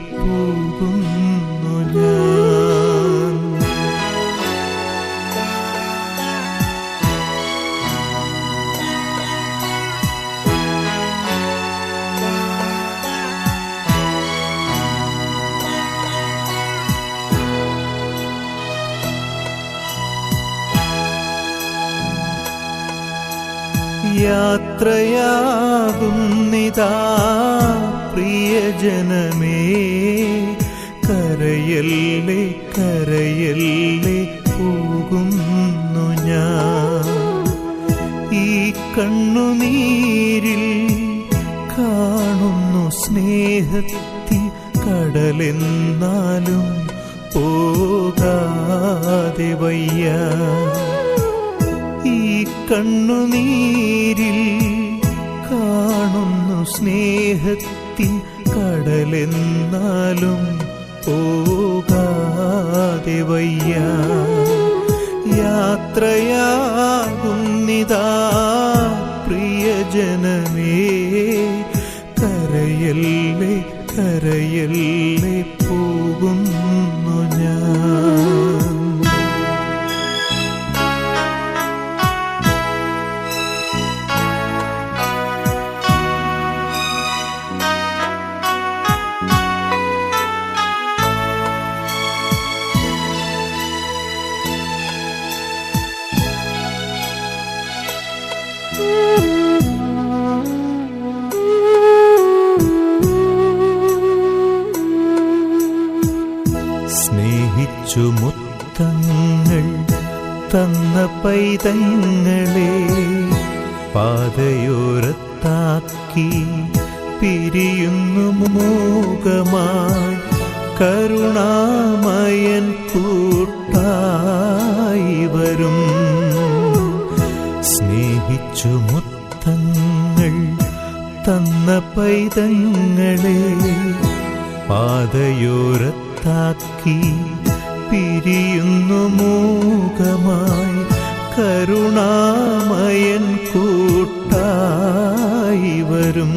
പോകുന്നു ഞാൻ. യാത്രയാകുന്നിതാ പ്രിയജനമേ കരയല്ലേ കരയല്ലേ പോകുന്നു ഞാൻ. ഈ കണ്ണുനീരിൽ കാണുന്നു സ്നേഹത്തി കടലെന്നാലും പോകാതെ വയ്യ. ഈ കണ്ണുനീരിൽ കാണുന്നു സ്നേഹത്തിൻ കടലെന്നാലും പോകാതെ വയ്യ. യാത്രയാകുന്നിതാ പ്രിയജനമേ. കരയല്ലേ കരയല്ലേ പോകുന്നു. പൈതങ്ങളെ പാതയോരത്താക്കി പിരിയുന്നു മോകമായി കരുണാമയൻ കൂട്ടായി വരും. സ്നേഹിച്ചു മുത്തങ്ങൾ തന്ന പൈതങ്ങളെ പാതയോരത്താക്കി പിരിയുന്നു മൂകമായി കരുണാമയൻ കൂട്ടായി വരും.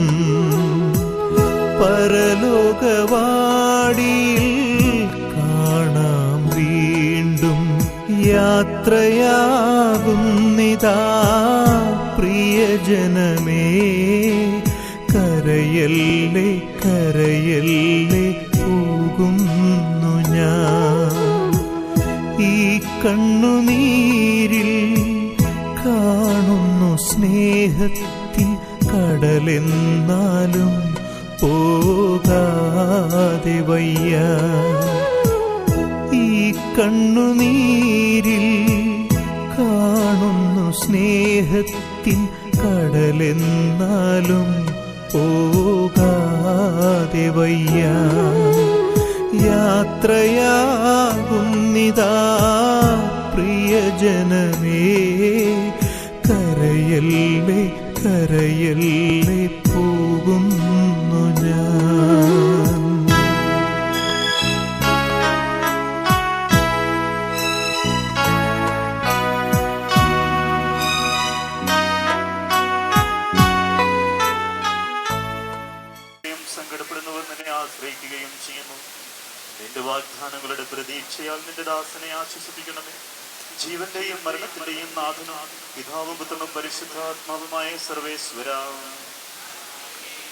പരലോകവാടിയിൽ കാണാം വീണ്ടും യാത്രയാകുന്നിതാ പ്രിയജനമേ. കരയല്ലേ കരയല്ലേ പോകുന്നു ഞാൻ. ഈ കണ്ണുനീരിൽ സ്നേഹത്തിൻ കടലെന്നാലും പോകാതെ വയ്യ. ഈ കണ്ണുനീരിൽ കാണുന്നു സ്നേഹത്തിൻ കടലെന്നാലും പോകാതെ വയ്യ. യാത്രയാകുന്നിതാ പ്രിയജനമേ. കരയല്ലേ കരയല്ലേ പോകുന്നു ഞാൻ. സങ്കടപ്പെടുന്നവർ നിന്നെ ആശ്രയിക്കുകയും ചെയ്യുന്നു. നിന്റെ വാഗ്ദാനങ്ങളുടെ പ്രതീക്ഷയാൽ നിന്റെ ദാസനെ ആശ്വസിപ്പിക്കണമേ. ജീവന്റെയും മരണത്തിന്റെയും നാഥന പിതാവും പുത്രനും പരിശുദ്ധാത്മാവുമായ സർവേശ്വര.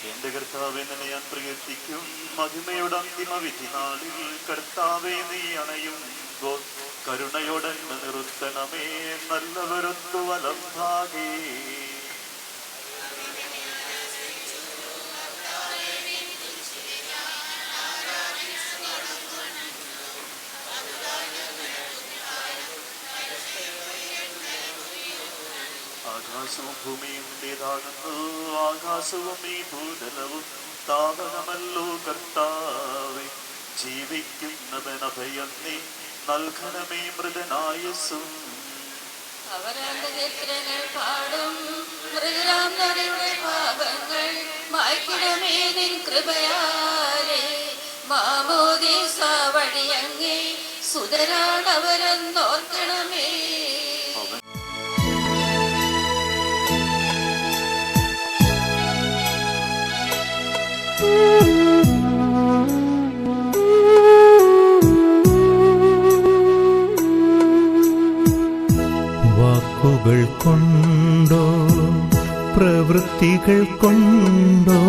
എന്റെ കർത്താവെ നിന്നെ ഞാൻ പ്രകീർത്തിക്കും മഹിമയുടെ അന്തിമ വിധി നാളിൽ കർത്താവെ നീ അണയും. കരുണയോടെ നിർത്തണമേ. നല്ലവരൊത്തു വലം ഭാഗേ. ആകാശവും ഭൂമിയും നിന്റേതാകുന്നു ആകാശവും ഈ ഭൂതലവും താപനമല്ലോ കർത്താവെ. ജീവിക്കുന്നവനഭയം നീ നൽകണമേ മൃതനായസും അവരന്റെ പാടും മൃഗരാം നദിയുടെ പാപങ്ങൾ നിൻ കൃപയാലേ. മാമോദീസ വഴിയങ്ങേ സുതരാണവരെന്നോർക്കണമേ. പ്രവൃത്തികൾ കൊണ്ടോ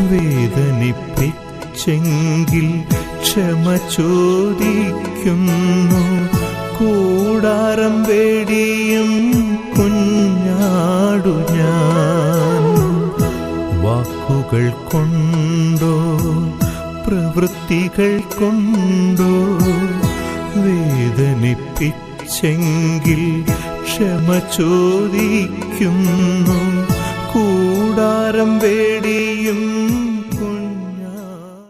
വേദനിപ്പിച്ചെങ്കിൽ ക്ഷമ ചോദിക്കുന്നു. കൂടാരം വേടിയും കുഞ്ഞാടു ഞാൻ. വാക്കുകൾ കൊണ്ടോ പ്രവൃത്തികൾ കൊണ്ടോ വേദനിപ്പിച്ചെങ്കിൽ ക്ഷമ ചോദിക്കുന്നു. വേടിയും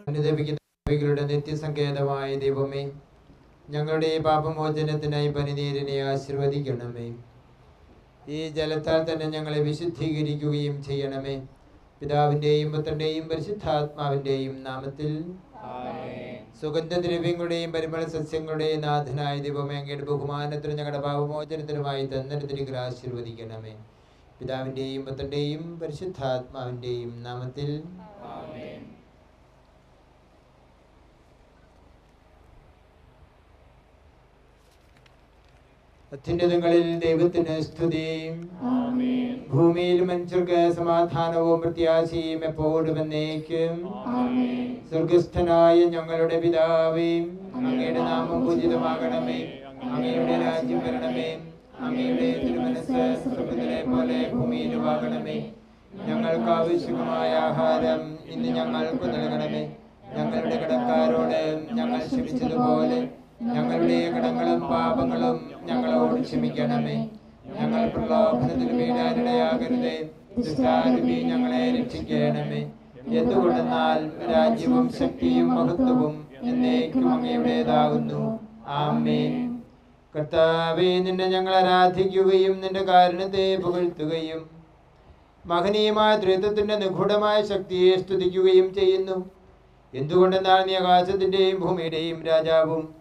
അനുദപിക്കുന്ന പാപികളുടെ നിത്യസങ്കേതമായ ദൈവമേ ഞങ്ങളുടെ ഈ പാപമോചനത്തിനായി പനിനീരിനെ ആശീർവദിക്കണമേ. ഈ ജലത്താൽ തന്നെ ഞങ്ങളെ വിശുദ്ധീകരിക്കുകയും ചെയ്യണമേ. പിതാവിന്റെയും പുത്രന്റെയും പരിശുദ്ധാത്മാവിന്റെയും നാമത്തിൽ. സുഗന്ധദ്രവ്യങ്ങളുടെയും പരിമള സസ്യങ്ങളുടെയും നാഥനായ ദൈവമേ അങ്ങയുടെ ബഹുമാനത്തിനും ഞങ്ങളുടെ പാപമോചനത്തിനുമായി തന്നിടത്തിലേക്ക് ആശീർവദിക്കണമേ. പിതാവിന്റെയും പുത്രന്റെയും പരിശുദ്ധാത്മാവിന്റെയും നാമത്തിൽ. അത്യുന്നതങ്ങളിൽ ദൈവത്തിന് സ്തുതി. ഭൂമിയിൽ മനുഷ്യർക്ക് സമാധാനവും പ്രത്യാശയും എപ്പോഴും എന്നേക്കും. സ്വർഗസ്ഥനായ ഞങ്ങളുടെ പിതാവേയും അങ്ങയുടെ നാമം പൂജിതമാകണമേ അങ്ങയുടെ രാജ്യം വരണമേ. അങ്ങയുടെ തിരുമനസ് സ്വർഗത്തിലെ പോലെ ഭൂമിയിലുമാകണമേ ഞങ്ങൾക്ക് ആവശ്യമായ ആഹാരം ഇന്ന് ഞങ്ങൾക്ക് നൽകണമേ. ഞങ്ങളുടെ കടക്കാരോട് ഞങ്ങൾ ക്ഷമിച്ചതുപോലെ ഞങ്ങളുടെ കടങ്ങളും പാപങ്ങളും ഞങ്ങളോട് ക്ഷമിക്കണമേ. ഞങ്ങൾ പ്രലോഭനത്തിൽ വീഴാനിടയാകരുതേ ദുഷ്ടാരൂപി ഞങ്ങളെ രക്ഷിക്കണമേ. എന്തുകൊണ്ടെന്നാൽ രാജ്യവും ശക്തിയും മഹത്വവും എന്നേക്കും അങ്ങയുടേതാകുന്നു. ആമേൻ. കർത്താവേ നിന്നെ ഞങ്ങൾ ആരാധിക്കുകയും നിന്റെ കാരണത്തെ പുകഴ്ത്തുകയും മഹനീയമായ ത്രിത്വത്തിന്റെ നിഗൂഢമായ ശക്തിയെ സ്തുതിക്കുകയും ചെയ്യുന്നു. എന്തുകൊണ്ടെന്നാൽ നീ ആകാശത്തിന്റെയും ഭൂമിയുടെയും രാജാവും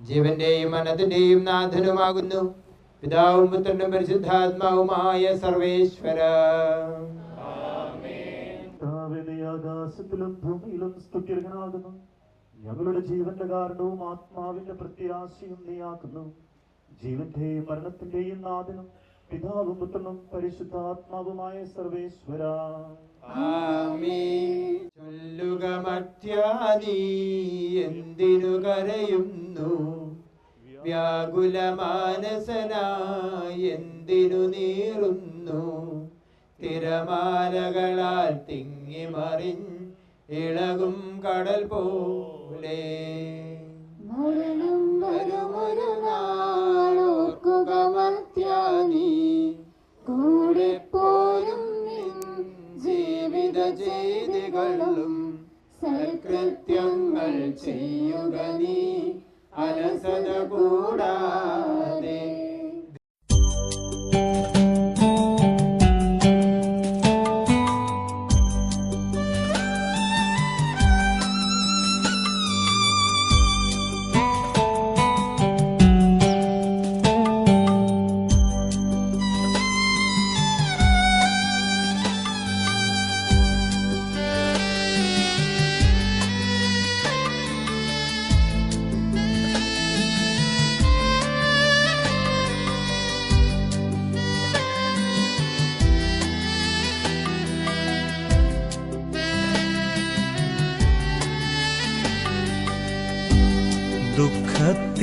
ജീവന്റെയും മനത്തിന്റെയും നാഥനുമാകുന്നു. പിതാവും പുത്രനും പരിശുദ്ധാത്മാവുമായ സർവേശ്വര. ആകാശത്തിലും ഭൂമിയിലും സ്തുത്യർഹനാകുന്നു. ഞങ്ങളുടെ ജീവന്റെ കാരണവും ആത്മാവിന്റെ പ്രത്യാശയും നീയാക്കുന്നു. ജീവന്റെയും മരണത്തിന്റെയും നാഥനും പിതാവും പുത്രനും പരിശുദ്ധാത്മാവുമായ സർവേശ്വര. ചൊല്ലുക മർത്യാനീ എന്തിനു കരയുന്നു? വ്യാകുല മാനസനായി എന്തിനു നീറുന്നു? തിരമാലകളാൽ തിങ്ങി മറിഞ്ഞ് ഇളകും കടൽ പോലെ മരണം വരുമൊരു നാളോർക്കുക കൂടെ പോരും ജീവിത ചെയ്തികളും സൽകൃത്യങ്ങൾ ചെയ്യുക നീ. അലസത കൂടാതെ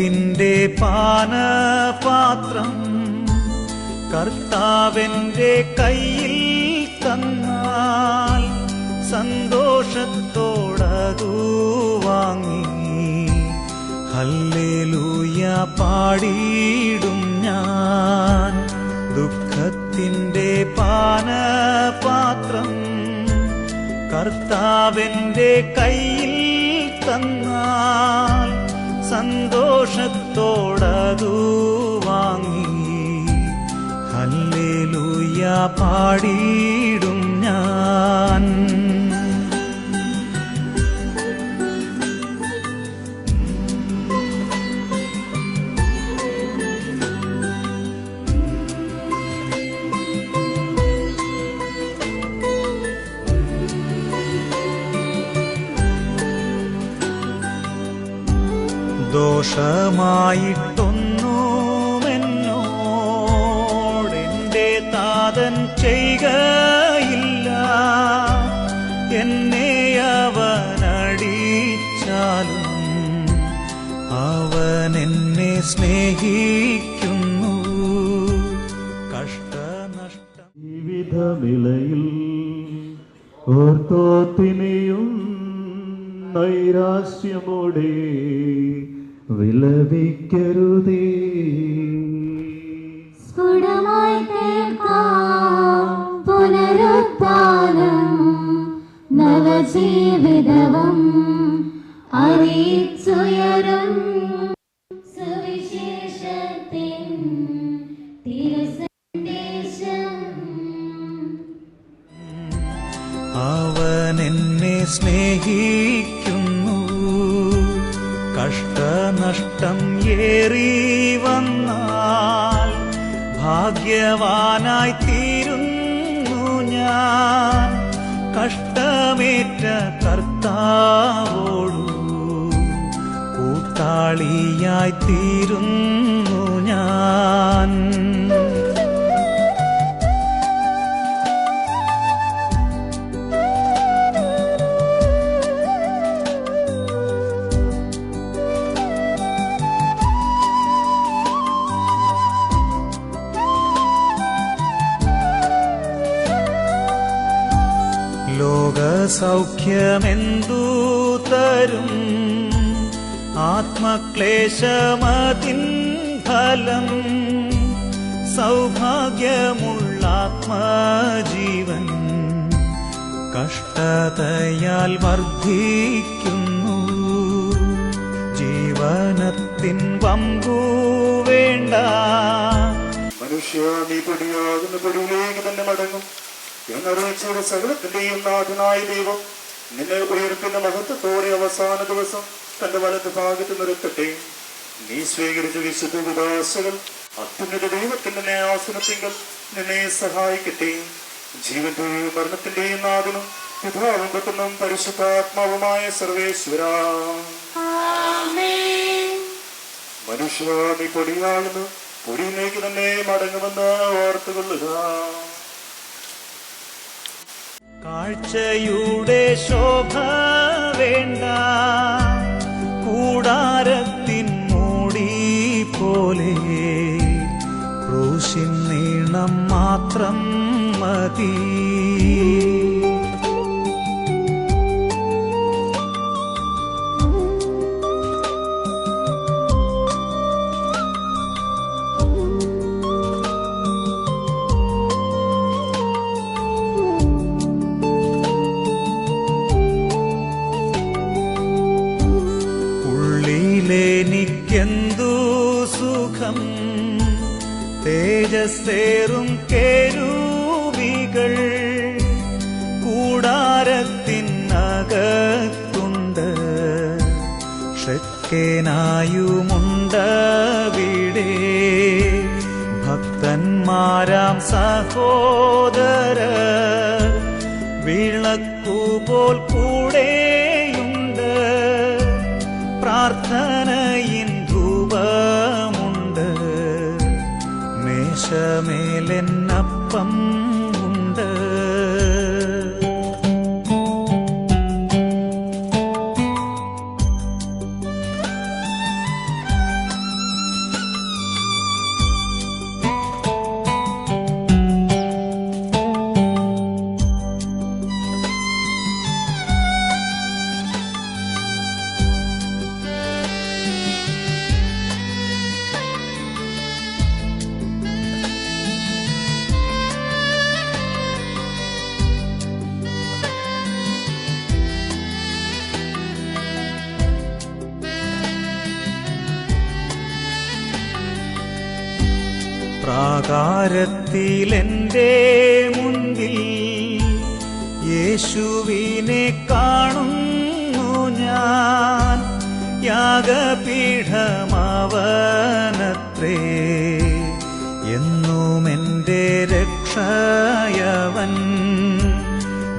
ദുഃഖത്തിന്റെ പാനപാത്രം കർത്താവിന്റെ കയ്യിൽ തന്നാൽ സന്തോഷത്തോടതു വാങ്ങി. ഹല്ലേലൂയ പാടിയിടും ഞാൻ. ദുഃഖത്തിന്റെ പാനപാത്രം കർത്താവിന്റെ കയ്യിൽ തന്നാൽ സന്തോഷത്തോടതു വാങ്ങി. ഹല്ലേലൂയ പാടിയിടും ഞാൻ. ദോഷമായിട്ടൊന്നുമെന്നോടെന്റെ താതൻ ചെയ്യുകയില്ല. എന്നെ അവനടിച്ചാലും അവൻ എന്നെ സ്നേഹിക്കുന്നു. കഷ്ടനഷ്ട. ജീവിത വിളയിൽ ഓർത്തോത്തിനെയും നൈരാശ്യമോടെ വിലപിക്കരുതേ. സ്ഫുടമായി കേൾക്കാം പുനരുത്ഥാനം നവജീവിതവും. അറിയിച്ചുയരും കൂട്ടാളിയായി തീരുന്നു ഞാൻ. ലോകസൗഖ്യമെന്തു തരും? ആത്മക്ലേശമതിൻ ഫലം സൗഭാഗ്യമുള്ള ആത്മജീവൻ കഷ്ടതയാൽ വർദ്ധിക്കുന്നു ജീവനത്തിൻ വമ്പൂ വേണ്ട. മനുഷ്യ നീ പിടിയാകുന്ന പൊടിയിലേക്ക് തന്നെ മടങ്ങും. എന്നറിയിച്ചയുടെ സകലത്തിന്റെയും നാഥനായ ദൈവം നിന്നെ ഉയർത്തുന്ന മഹത്വത്തോടെ അവസാന ദിവസം തന്റെ വലത് ഭാഗത്ത് നിർത്തട്ടെ നീ സ്വീകരിച്ച വിശുദ്ധ വിദാസകൾ അത്യുന്നത ദൈവത്തിന്റെ ന്യായാസനത്തിങ്കൽ നിന്നെ സഹായിക്കട്ടെ. ജീവന്റെയും മരണത്തിന്റെയും നാഥനും പിതാവും പുത്രനും പരിശുദ്ധാത്മാവുമായ സർവേശ്വര. മനുഷ്യ നീ പൊടിയാകുന്നു. പൊടിയിലേക്ക് തന്നെ മടങ്ങുമെന്ന് ഓർത്തുകൊള്ളുക കാഴ്ചയുടെ ശോഭ വേണ്ട. കൂടാരത്തിൻ മൂടി പോലെ ക്രൂശിൻ നീളം മാത്രം മതി. തേജസ്സേറും കേരൂവികൾ കൂടാരത്തിനകത്തുണ്ട് ഷെക്കേനായുമുണ്ടവിടെ. ഭക്തന്മാരാം സഹോദര മേശമേലെന്നപ്പം പ്രാകാരത്തിലെന്റെ മുൻപിൽ യേശുവിനെ കാണുന്നു ഞാൻ. യാഗപീഠമാവനത്രേ എന്നും എന്റെ രക്ഷയവൻ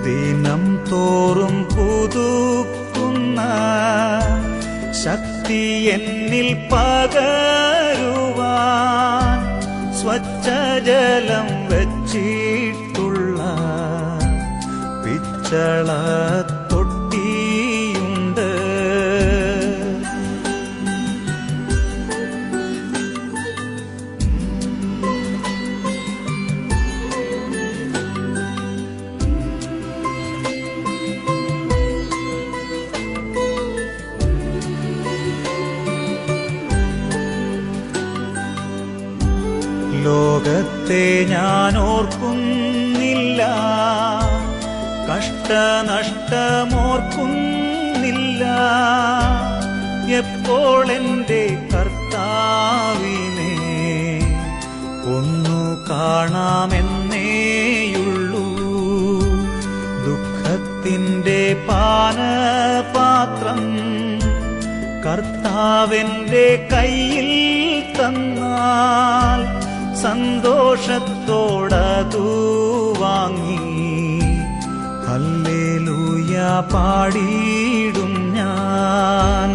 ദിനം തോറും പുതുക്കുന്ന ശക്തി എന്നിൽ പകരുവാൻ സ്വച്ഛജലം വെച്ചിട്ടുള്ള പിച്ചള ലോകത്തെ ഞാൻ ഓർക്കുന്നില്ല കഷ്ടനഷ്ടമോർക്കുന്നില്ല. എപ്പോൾ എന്റെ കർത്താവിനെ ഒന്നു കാണാമെന്നേയുള്ളൂ ദുഃഖത്തിന്റെ പാനപാത്രം കർത്താവിന്റെ കയ്യിൽ തന്നാൽ സന്തോഷത്തോടതു വാങ്ങി ഹല്ലേലൂയ പാടിയിടും ഞാൻ.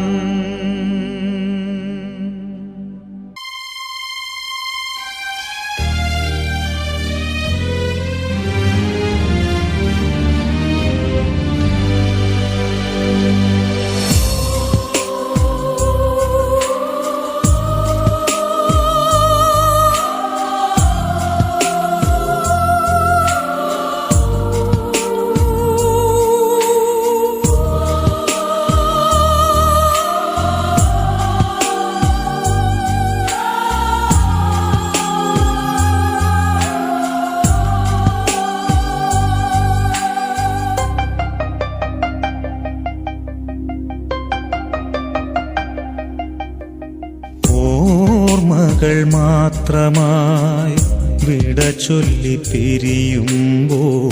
ഓർമ്മകൾ മാത്രമായി വിട ചൊല്ലി പിരിയുമ്പോൾ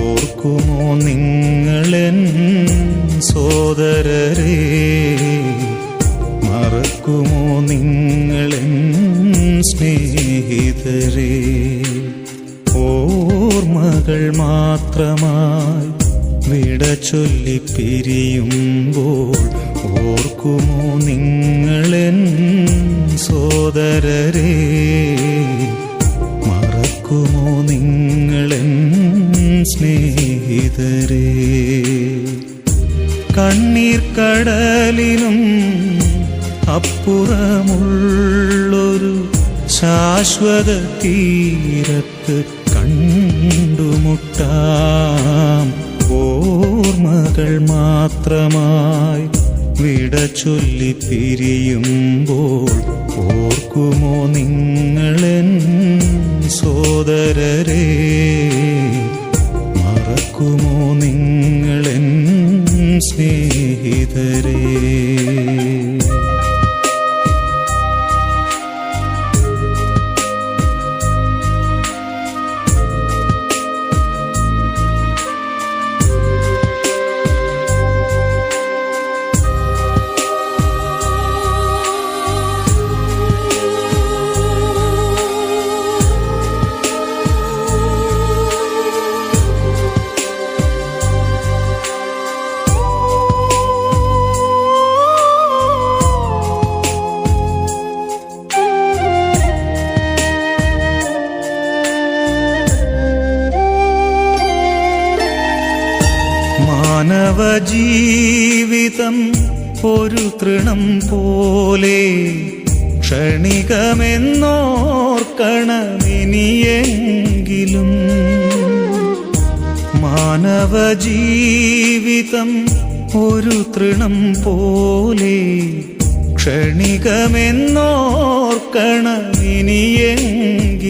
ഓർക്കുമോ നിങ്ങളെൻ സോദരരെ? മറക്കുമോ നിങ്ങളെൻ സ്നേഹിതരെ? ഓർമ്മകൾ മാത്രമായി വിട ചൊല്ലി പിരിയുമ്പോൾ ഓർക്കുമോ നിങ്ങളെൻ സോദരരെ മറക്കുമോ നിങ്ങളെൻ സ്നേഹിതരെ? കണ്ണീർ കടലിനും അപ്പുറമുള്ളൊരു ശാശ്വത തീരത്ത് കണ്ടുമുട്ടാം. ഓർമ്മകൾ മാത്രമായി വിട ചൊല്ലി പിരിയുമ്പോൾ ഓർക്കുമോ നിങ്ങളെൻ സോദരരെ മറക്കുമോ നിങ്ങളെൻ സ്നേഹിതരേ? ജീവിതം ഒരു തൃണം പോലെ ക്ഷണികമെന്നോർക്കണമിനിയെങ്കിലും മാനവ ജീവിതം ഒരു തൃണം പോലെ ക്ഷണികമെന്നോർക്കണമിനിയെങ്കിലും